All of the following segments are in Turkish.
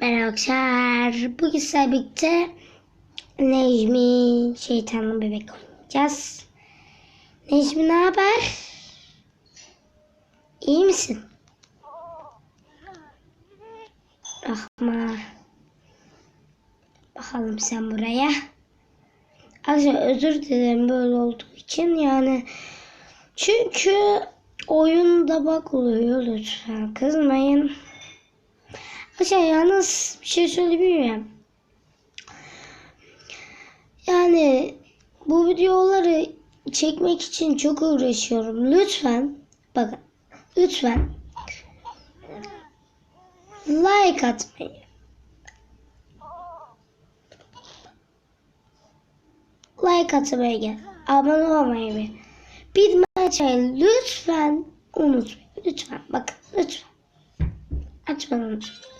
Merhaba arkadaşlar. Bugün sizlerle birlikte Necmi şeytanlı bebek oynayacağız. Necmi ne haber? İyi misin? Rahma. Bakalım sen buraya. Arkadaşlar özür dilerim böyle olduğu için yani. Çünkü oyunda bak oluyor lütfen kızmayın. Arkadaşlar yalnız bir şey söyleyebilir? Yani bu videoları çekmek için çok uğraşıyorum. Lütfen bakın lütfen like atmayı like atmayı gel. Abone olmayı bilmem şey lütfen unutmayın. Lütfen bakın lütfen. Açmadan unutmayın.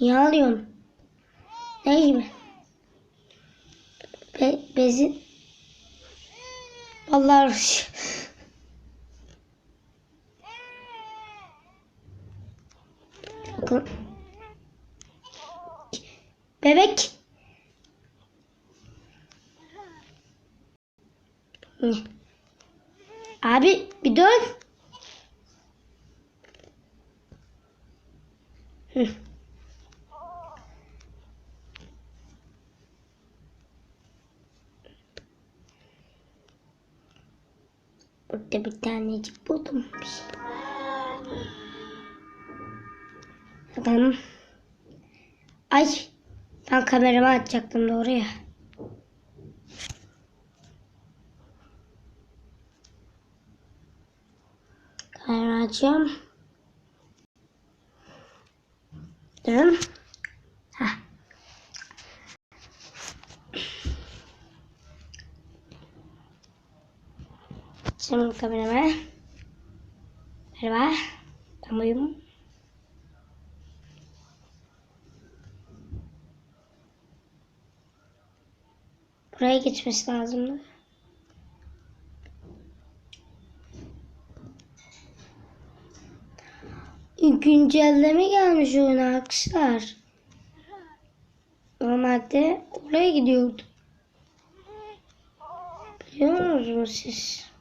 Niye ağlıyorsun? Ne gibi? Be bezi... Vallahi... Bakın. Bebek. Abi bir dön. Hı. Burada bir tanecik buldum. Bakalım. Ay. Ben kameramı açacaktım doğru ya. Kamera açıyorum. Durun. Şimdi kamerama. Merhaba. Ben buyum. Buraya geçmesi lazımdı. Güncelleme gelmiş oyuna arkadaşlar. Normalde oraya gidiyordu. Biliyor musunuz siz?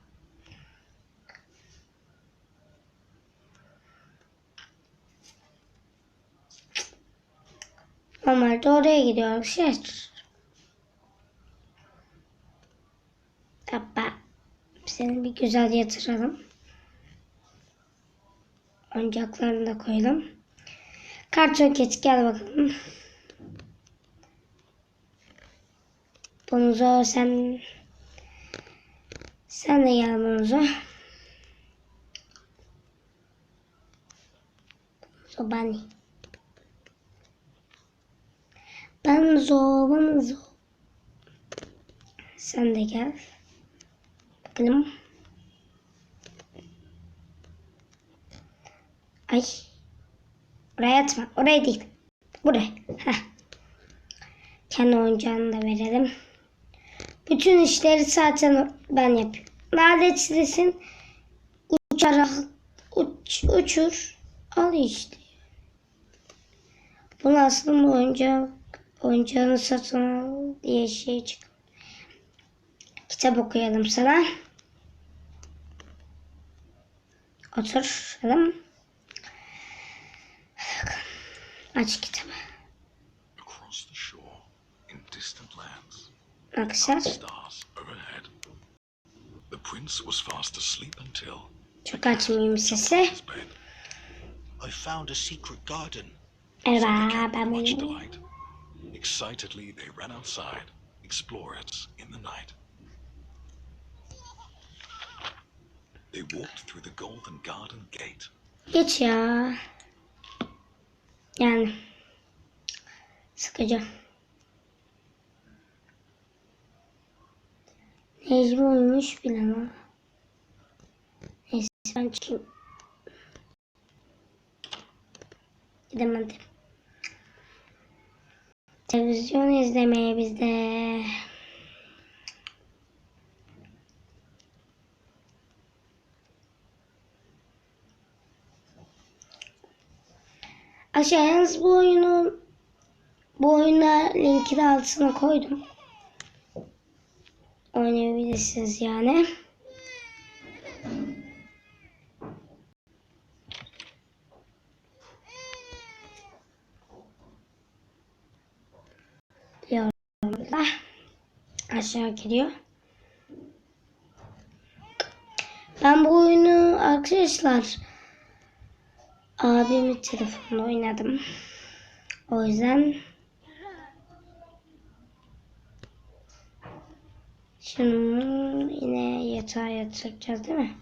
Normalde oraya gidiyor arkadaşlar. Hoppa. Seni bir güzel yatıralım. Oyuncaklarını da koyalım. Karton keçi gel bakalım. Bonuzo sen sen de gel Bonuzo. Bonuzo Bonuzo Bonuzo. Sen de gel. Bakalım. Ay. Oraya atma. Oraya değil. Buraya. Heh. Kendi oyuncağını da verelim. Bütün işleri zaten ben yapıyorum. Neredesin? Uçarak uç, uçur. Al işte. Bunu aslında oyuncak oyuncağını satın al diye şey çıktı. Kitap okuyalım sana. Oturalım. Aç kitabı. Until çok açmayayım sesi. I found a secret garden. Merhaba ben delight. Excitedly, they ran outside, explore it in the night. They walked through the golden garden gate. Geç ya. Yani. Sıkıcı. Necmi uyumuş bile ama. Neyse ben çıkayım. Gidemedim. Televizyon izlemeye bizde. Aşağı yalnız bu oyunu bu oyuna linki de altına koydum. Oynayabilirsiniz yani. Aşağı gidiyor. Ben bu oyunu arkadaşlar abimin telefonunda oynadım. O yüzden şimdi yine yatağa yatıracağız değil mi?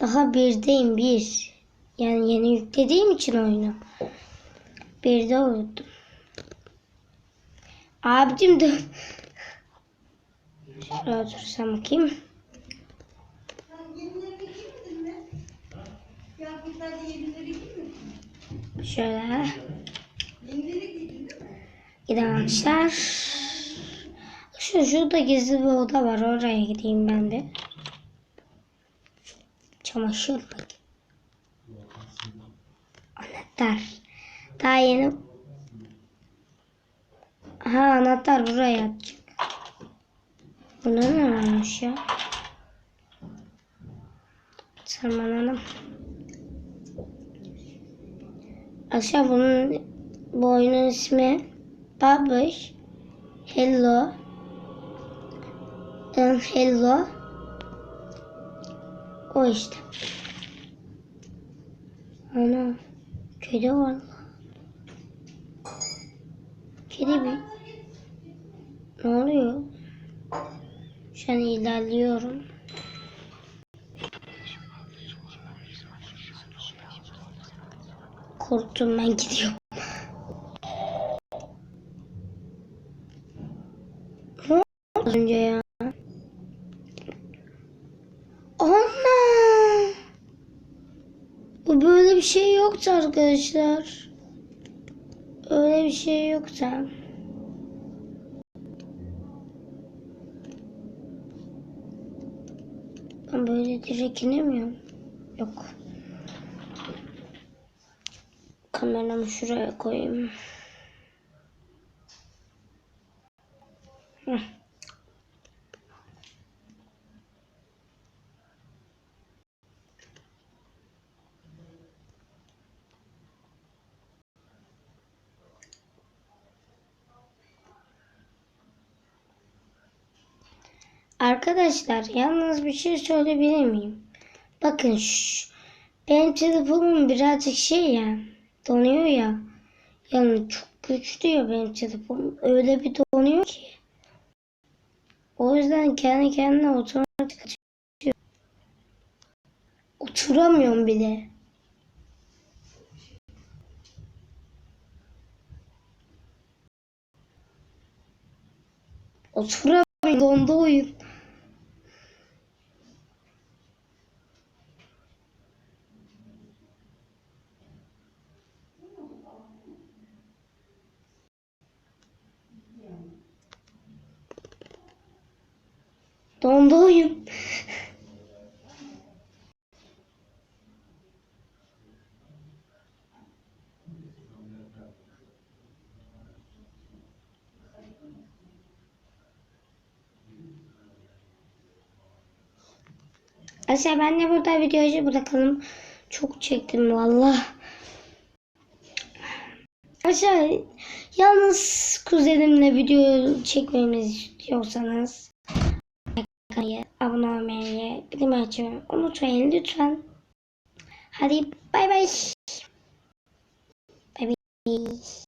Daha birdeyim bir. Yani yeni yüklediğim için oyunu. Birde uyudum. Abicim dur. Şuraya otursam bakayım. Şöyle. Gidememişler. Şu şurada gizli bir oda var. Oraya gideyim ben bir. Çamaşır mı? Anahtar. Daha yeni. Ha anahtar buraya atacak. Bunda ne varmış ya? Tırmanalım. Aşağı bunun bu oyunun ismi Babush Hello um, Hello O işte. Ana kedi var. Kedi mi? Ne oluyor? Şu an ilerliyorum. Korktum ben gidiyorum. Az önce ya? Ana! Bu böyle bir şey yoktu arkadaşlar. Öyle bir şey yoktu. Böyle direkt inemiyorum. Yok. Kameramı şuraya koyayım. Heh. Arkadaşlar yalnız bir şey söyleyebilir miyim? Bakın şu, benim telefonum birazcık şey ya donuyor ya. Yani çok güçlü ya benim telefonum. Öyle bir donuyor ki. O yüzden kendi kendine otomatik açıyor. Oturamıyorum bile. Oturamıyorum. Dondu oyun. Dondu oyun. Aşağı ben de burada videoyu bırakalım. Çok çektim valla. Arkadaşlar yalnız kuzenimle video çekmemizi istiyorsanız abone olmayı, bildirim açmayı unutmayın lütfen. Hadi bay bay. Bay bay.